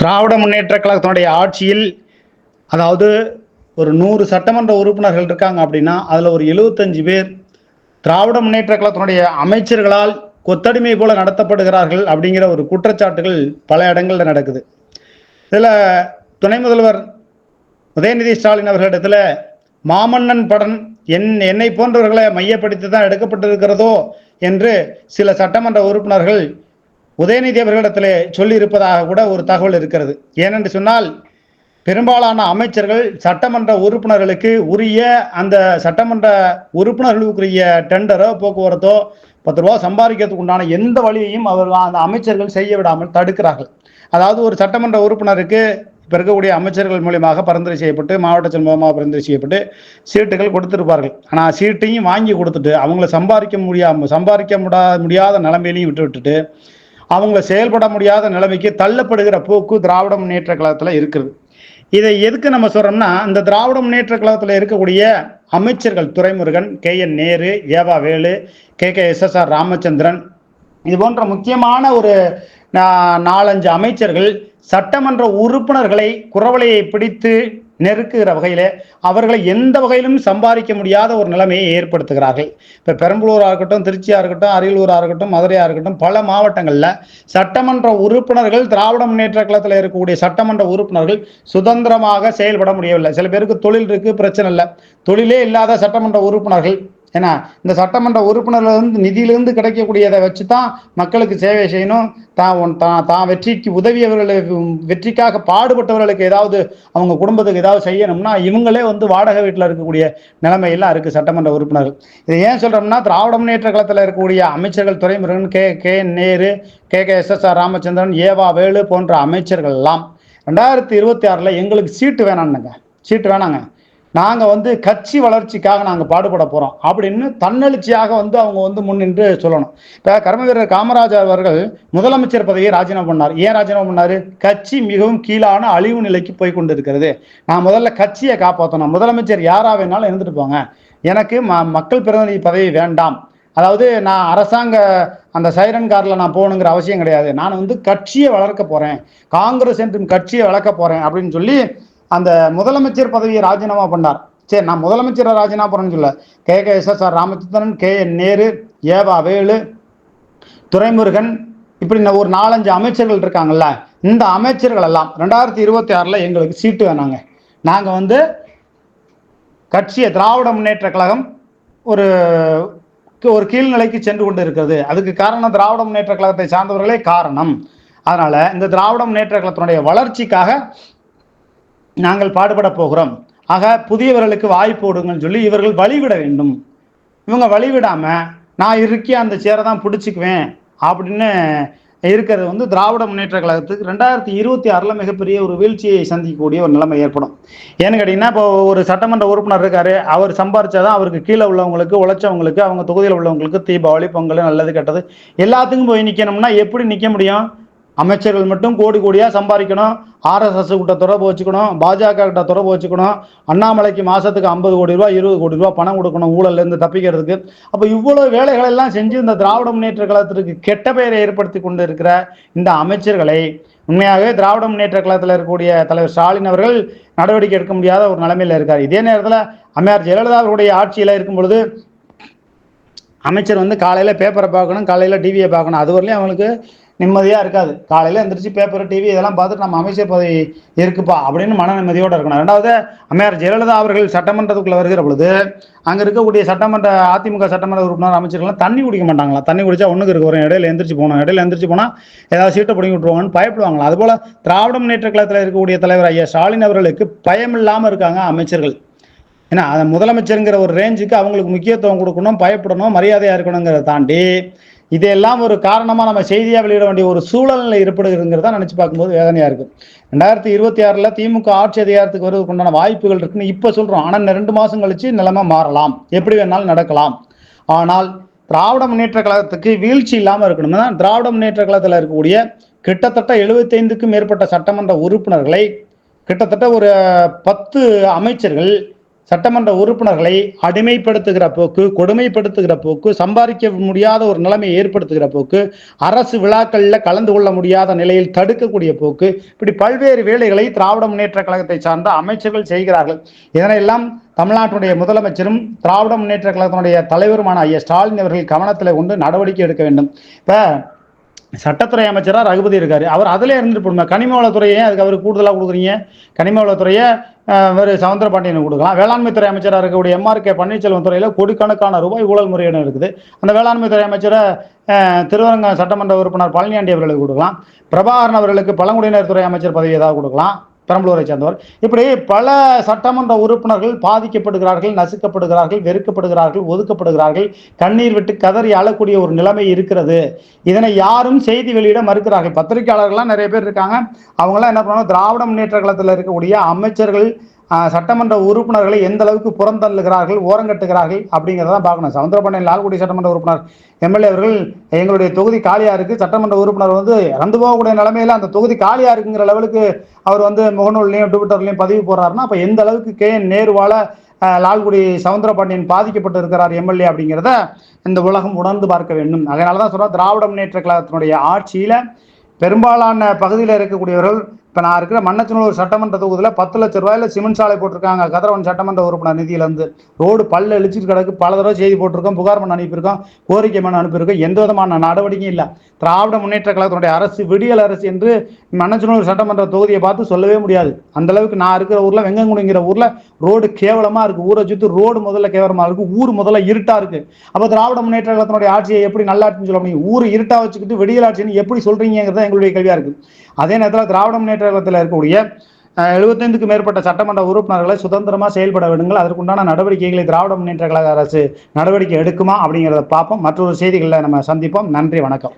திராவிட முன்னேற்ற கழகத்தினுடைய ஆட்சியில் அதாவது ஒரு நூறு சட்டமன்ற உறுப்பினர்கள் இருக்காங்க அப்படின்னா அதில் ஒரு எழுபத்தஞ்சு பேர் திராவிட முன்னேற்ற கழகத்தினுடைய அமைச்சர்களால் கொத்தடிமை போல நடத்தப்படுகிறார்கள் அப்படிங்கிற ஒரு குற்றச்சாட்டுகள் பல இடங்களில் நடக்குது. இதில் துணை முதல்வர் உதயநிதி ஸ்டாலின் அவர்களிடத்தில் மாமன்னன் படம் என் என்னை போன்றவர்களை மையப்படுத்தி தான் எடுக்கப்பட்டிருக்கிறதோ என்று சில சட்டமன்ற உறுப்பினர்கள் உதயநிதி அவர்களிடத்தில் சொல்லியிருப்பதாக கூட ஒரு தகவல் இருக்கிறது. ஏனென்று சொன்னால் பெரும்பாலான அமைச்சர்கள் சட்டமன்ற உறுப்பினர்களுக்கு உரிய அந்த சட்டமன்ற உறுப்பினர்களுக்குரிய டெண்டரோ போக்குவரத்தோ பத்து ரூபா சம்பாதிக்கிறதுக்கு உண்டான எந்த வழியையும் அவர் அந்த அமைச்சர்கள் செய்ய விடாமல் தடுக்கிறார்கள். அதாவது ஒரு சட்டமன்ற உறுப்பினருக்கு இப்போ இருக்கக்கூடிய அமைச்சர்கள் மூலியமாக பரிந்துரை செய்யப்பட்டு மாவட்ட செயல் மூலமாக பரிந்துரை செய்யப்பட்டு சீட்டுகள் கொடுத்துருப்பார்கள். ஆனால் சீட்டையும் வாங்கி கொடுத்துட்டு அவங்கள சம்பாதிக்க முடியாமல் சம்பாதிக்க முடியாத முடியாத நிலைமையிலையும் விட்டு விட்டுட்டு அவங்க செயல்பட முடியாத நிலைமைக்கு தள்ளப்படுகிற போக்கு திராவிட முன்னேற்ற கழகத்தில் இருக்குது. இதை எதுக்கு நம்ம சொல்றோம்னா இந்த திராவிட முன்னேற்ற கழகத்தில் இருக்கக்கூடிய அமைச்சர்கள் Duraimurugan K N Nehru E V Velu K K S S R Ramachandran இது போன்ற முக்கியமான ஒரு நாலஞ்சு அமைச்சர்கள் சட்டமன்ற உறுப்பினர்களை குறவலையை பிடித்து நெருக்குகிற வகையிலே அவர்களை எந்த வகையிலும் சம்பாதிக்க முடியாத ஒரு நிலைமையை ஏற்படுத்துகிறார்கள். இப்போ பெரம்பலூராக இருக்கட்டும் திருச்சியாக இருக்கட்டும் அரியலூராக இருக்கட்டும் மதுரையாக இருக்கட்டும் பல மாவட்டங்களில் சட்டமன்ற உறுப்பினர்கள் திராவிட முன்னேற்ற கழகத்தில் இருக்கக்கூடிய சட்டமன்ற உறுப்பினர்கள் சுதந்திரமாக செயல்பட முடியவில்லை. சில பேருக்கு தொழில் இருக்குது பிரச்சனை இல்லை. தொழிலே இல்லாத சட்டமன்ற உறுப்பினர்கள் ஏன்னா இந்த சட்டமன்ற உறுப்பினர்லேருந்து நிதியிலிருந்து கிடைக்கக்கூடியதை வச்சு தான் மக்களுக்கு சேவை செய்யணும். தான் தான் தான் வெற்றிக்கு உதவியவர்களை வெற்றிக்காக பாடுபட்டவர்களுக்கு ஏதாவது அவங்க குடும்பத்துக்கு ஏதாவது செய்யணும்னா இவங்களே வந்து வாடகை வீட்டில் இருக்கக்கூடிய நிலைமையெல்லாம் இருக்குது சட்டமன்ற உறுப்பினர்கள். இதை ஏன் சொல்கிறோம்னா திராவிட முன்னேற்ற களத்தில் இருக்கக்கூடிய அமைச்சர்கள் Duraimurugan K K Nehru K K S S R Ramachandran E V Velu போன்ற அமைச்சர்கள் எல்லாம் ரெண்டாயிரத்தி இருபத்தி ஆறில் எங்களுக்கு சீட்டு வேணாம்னுங்க. சீட்டு வேணாங்க. நாங்கள் வந்து கட்சி வளர்ச்சிக்காக நாங்கள் பாடுபட போகிறோம் அப்படின்னு தன்னெழுச்சியாக வந்து அவங்க வந்து முன்னின்று சொல்லணும். இப்போ கர்ம வீரர் காமராஜர் அவர்கள் முதலமைச்சர் பதவியை ராஜினாமா பண்ணார். ஏன் ராஜினாமா பண்ணார்? கட்சி மிகவும் கீழான அழிவு நிலைக்கு போய் கொண்டு இருக்கிறது நான் முதல்ல கட்சியை காப்பாற்றணும் முதலமைச்சர் யாராக வேணாலும் இருந்துட்டு போங்க. எனக்கு ம மக்கள் பிரதிநிதி பதவி வேண்டாம். அதாவது நான் அரசாங்க அந்த சைரன் காரில் நான் போகணுங்கிற அவசியம் கிடையாது. நான் வந்து கட்சியை வளர்க்க போகிறேன் காங்கிரஸ் என்றும் கட்சியை வளர்க்க போகிறேன் அப்படின்னு சொல்லி அந்த முதலமைச்சர் பதவியை ராஜினாமா பண்ணார். சரி நான் முதலமைச்சரை ராஜினாமா பண்ணணும்னு சொல்ல K. K. S. S. R. Ramachandran K. N. Nehru E V Velu Duraimurugan இப்படி இந்த ஒரு நாலஞ்சு அமைச்சர்கள் இருக்காங்கல்ல இந்த அமைச்சர்கள் எல்லாம் ரெண்டாயிரத்தி இருபத்தி ஆறில் எங்களுக்கு சீட்டு வேணாங்க. நாங்கள் வந்து கட்சியை திராவிட முன்னேற்ற கழகம் ஒரு ஒரு கீழ்நிலைக்கு சென்று கொண்டு இருக்கிறது. அதுக்கு காரணம் திராவிட முன்னேற்ற கழகத்தை சார்ந்தவர்களே காரணம். அதனால இந்த திராவிட முன்னேற்ற கழகத்தினுடைய வளர்ச்சிக்காக நாங்கள் பாடுபட போகிறோம். ஆக புதியவர்களுக்கு வாய்ப்பு விடுங்கன்னு சொல்லி இவர்கள் வழிவிட வேண்டும். இவங்க வழிவிடாமல் நான் இருக்கே அந்த சேரை தான் பிடிச்சிக்குவேன் அப்படின்னு இருக்கிறது வந்து திராவிட முன்னேற்ற கழகத்துக்கு ரெண்டாயிரத்தி இருபத்தி ஆறில் மிகப்பெரிய ஒரு வீழ்ச்சியை சந்திக்கக்கூடிய ஒரு நிலைமை ஏற்படும். ஏன்னு கேட்டிங்கன்னா இப்போ ஒரு சட்டமன்ற உறுப்பினர் இருக்கார். அவர் சம்பாரிச்சாதான் அவருக்கு கீழே உள்ளவங்களுக்கு உழைச்சவங்களுக்கு அவங்க தொகுதியில் உள்ளவங்களுக்கு தீபாவளி பொங்கல் நல்லது கெட்டது எல்லாத்துக்கும் போய் நிற்கணும்னா எப்படி நிற்க முடியும்? அமைச்சர்கள் மட்டும் கோடி கோடியாக சம்பாதிக்கணும். ஆர்எஸ்எஸ் கிட்ட தொடர்பு வச்சுக்கணும். பாஜக கிட்ட தொடர்பு வச்சுக்கணும். அண்ணாமலைக்கு மாதத்துக்கு ஐம்பது கோடி ரூபா இருபது கோடி ரூபா பணம் கொடுக்கணும் ஊழல்லேருந்து தப்பிக்கிறதுக்கு. அப்போ இவ்வளோ வேலைகளெல்லாம் செஞ்சு இந்த திராவிட முன்னேற்ற கழகத்திற்கு கெட்ட பெயரை ஏற்படுத்தி கொண்டு இருக்கிற இந்த அமைச்சர்களை உண்மையாகவே திராவிட முன்னேற்ற கழகத்தில் இருக்கக்கூடிய தலைவர் ஸ்டாலின் அவர்கள் நடவடிக்கை எடுக்க முடியாத ஒரு நிலைமையில் இருக்கார். இதே நேரத்தில் அம்மையார் ஜெயலலிதா அவருடைய ஆட்சியில் இருக்கும் பொழுது அமைச்சர் வந்து காலையில் பேப்பரை பார்க்கணும் காலையில் டிவியை பார்க்கணும். அது வரலையும் அவங்களுக்கு நிம்மதியாக இருக்காது. காலையில் எந்திரிச்சு பேப்பர் டிவி இதெல்லாம் பார்த்துட்டு நம்ம அமைச்சர் பதவி இருக்குப்பா அப்படின்னு மன நிம்மதியோடு இருக்கணும். ரெண்டாவது அம்மையார் ஜெயலலிதா அவர்கள் சட்டமன்றத்துக்குள்ளே வருகிற பொழுது அங்கே இருக்கக்கூடிய சட்டமன்ற அதிமுக சட்டமன்ற உறுப்பினர் அமைச்சர்கள்லாம் தண்ணி குடிக்க மாட்டாங்களா? தண்ணி குடிச்சா ஒன்றுக்கு இருக்க. வரும் இடையில எந்திரிச்சு போனோம் இடையில எந்திரிச்சு போனால் ஏதாவது சீட்டை பிடிங்கி விட்டுருவாங்கன்னு பயப்படுவாங்களா? அதுபோல் திராவிட முன்னேற்ற கழகத்தில் இருக்கக்கூடிய தலைவர் ஐயா ஸ்டாலின் அவர்களுக்கு பயம் இல்லாமல் இருக்காங்க அமைச்சர்கள். ஏன்னா அந்த முதலமைச்சருங்கிற ஒரு ரேஞ்சுக்கு அவங்களுக்கு முக்கியத்துவம் கொடுக்கணும் பயப்படணும் மரியாதையாக இருக்கணுங்கிறத தாண்டி இதெல்லாம் ஒரு காரணமாக நம்ம செய்தியாக வெளியிட வேண்டிய ஒரு சூழலில் ஏற்படுகிறதுங்கிறத நினச்சி பார்க்கும்போது வேதனையாக இருக்குது ரெண்டாயிரத்தி இருபத்தி ஆறில் திமுக ஆட்சி அதிகாரத்துக்கு வருவதற்கு உண்டான வாய்ப்புகள் இருக்குன்னு இப்போ சொல்கிறோம் ஆனால் இந்த ரெண்டு மாதம் கழிச்சு நிலைமை மாறலாம். எப்படி வேணாலும் நடக்கலாம். ஆனால் திராவிட முன்னேற்ற கழகத்துக்கு வீழ்ச்சி இல்லாமல் இருக்கணும்னா திராவிட முன்னேற்ற கழகத்தில் இருக்கக்கூடிய கிட்டத்தட்ட எழுபத்தைந்துக்கும் மேற்பட்ட சட்டமன்ற உறுப்பினர்களை கிட்டத்தட்ட ஒரு பத்து அமைச்சர்கள் சட்டமன்ற உறுப்பினர்களை அடிமைப்படுத்துகிற போக்கு கொடுமைப்படுத்துகிற போக்கு சம்பாதிக்க முடியாத ஒரு நிலைமையை ஏற்படுத்துகிற போக்கு அரசு விழாக்களில் கலந்து கொள்ள முடியாத நிலையில் தடுக்கக்கூடிய போக்கு இப்படி பல்வேறு வேலைகளை திராவிட முன்னேற்ற கழகத்தை சார்ந்த அமைச்சர்கள் செய்கிறார்கள். இதனையெல்லாம் தமிழ்நாட்டுடைய முதலமைச்சரும் திராவிட முன்னேற்ற கழகத்தினுடைய தலைவருமான ஐயா ஸ்டாலின் அவர்கள் கவனத்தில் கொண்டு நடவடிக்கை எடுக்க வேண்டும். இப்போ சட்டத்துறை அமைச்சராக ரகுபதி இருக்காரு. அவர் அதிலே இருந்துட்டு போடுங்க. கனிம வளத்துறையை அதுக்கு அவர் கூடுதலாக கொடுக்குறீங்க? கனிம வளத்துறையை வேறு சவுந்தரபாண்டியனுக்கு கொடுக்கலாம். வேளாண்மை துறை அமைச்சராக இருக்கக்கூடிய எம்ஆர் கே பன்னீர்செல்வம் துறையில் கோடிக்கணக்கான ரூபாய் ஊழல் முறையிடம் இருக்குது. அந்த வேளாண்மை துறை அமைச்சரை திருவரங்க சட்டமன்ற உறுப்பினர் பழனியாண்டி அவர்களுக்கு கொடுக்கலாம். பிரபாகரன் அவர்களுக்கு பழங்குடியினர் துறை அமைச்சர் பதவி ஏதாவது கொடுக்கலாம். பெரம்பலூரை சேர்ந்தவர். இப்படி பல சட்டமன்ற உறுப்பினர்கள் பாதிக்கப்படுகிறார்கள் நசுக்கப்படுகிறார்கள் வெறுக்கப்படுகிறார்கள் ஒதுக்கப்படுகிறார்கள். கண்ணீர் விட்டு கதறி அழக்கூடிய ஒரு நிலைமை இருக்கிறது. இதனை யாரும் செய்தி வெளியிட மறுக்கிறார்கள். பத்திரிகையாளர்கள்லாம் நிறைய பேர் இருக்காங்க. அவங்களாம் என்ன பண்ணுவாங்க? திராவிட முன்னேற்ற கழகத்தில் இருக்கக்கூடிய அமைச்சர்கள் சட்டமன்ற உறுப்பினர்களை எந்த அளவுக்கு புறந்தள்ளுகிறார்கள் ஓரங்கட்டுகிறார்கள் அப்படிங்கிறத தான் பார்க்கணும். சவுந்தரபாண்டியன் லால்குடி சட்டமன்ற உறுப்பினர் எம்எல்ஏ அவர்கள் எங்களுடைய தொகுதி காலியா இருக்கு. சட்டமன்ற உறுப்பினர் வந்து இறந்து போகக்கூடிய நிலைமையில அந்த தொகுதி காலியா இருக்குங்கிற லெவலுக்கு அவர் வந்து முகநூல்லையும் ட்விட்டர்லையும் பதிவு போடுறாருன்னா அப்ப எந்த அளவுக்கு கே. என். நேருவால லால்குடி சவுந்தரபாண்டியன் பாதிக்கப்பட்டு இருக்கிறார் எம்எல்ஏ அப்படிங்கிறத இந்த உலகம் உணர்ந்து பார்க்க வேண்டும். அதனால தான் சொல்றோம் திராவிட முன்னேற்ற கழகத்தினுடைய ஆட்சியில பெரும்பாலான பகுதியில் இருக்கக்கூடியவர்கள் இப்போ நான் இருக்கிற மன்னச்சனூர் சட்டமன்ற தொகுதியில் பத்து லட்ச ரூபாயில சிமெண்ட் சாலை போட்டிருக்காங்க. கதிரவன் சட்டமன்ற உறுப்பினர் நிதியிலேருந்து ரோடு பல்ல இழிச்சிட்டு கிடக்கு. பல தடவை செய்தி போட்டிருக்கோம் புகார் மனு அனுப்பியிருக்கோம் கோரிக்கை மனு அனுப்பியிருக்கோம். எந்த விதமான நடவடிக்கையும் இல்லை. திராவிட முன்னேற்ற கழகத்தினுடைய அரசு விடியல் அரசு என்று மன்னச்சனூர் சட்டமன்ற தொகுதியை பார்த்து சொல்லவே முடியாது. அந்த அளவுக்கு நான் இருக்கிற ஊரில் வெங்கங்குடிங்கிற ஊரில் ரோடு கேவலமாக இருக்குது ஊரை சுற்றி ரோடு முதல்ல கேவலமாக இருக்குது ஊர் முதல்ல இருட்டாக இருக்குது அப்போ திராவிட முன்னேற்ற கழகத்தினுடைய ஆட்சியை எப்படி நல்லாட்சின்னு சொல்ல முடியும்? ஊர் இருட்டா வச்சுக்கிட்டு விடியல் ஆட்சின்னு எப்படி சொல்றீங்கிறது எங்களுடைய கல்வியாக இருக்குது அதே நேரத்தில் திராவிட முன்னேற்ற கழகத்தில் இருக்கக்கூடிய எழுபத்தைந்துக்கு மேற்பட்ட சட்டமன்ற உறுப்பினர்களை சுதந்திரமா செயல்பட விடுங்கள் அதற்குண்டான நடவடிக்கைகளை திராவிட முன்னேற்ற கழக அரசு நடவடிக்கை எடுக்குமா அப்படிங்கிறத பார்ப்போம். மற்றொரு செய்திகளில் நம்ம சந்திப்போம். நன்றி வணக்கம்.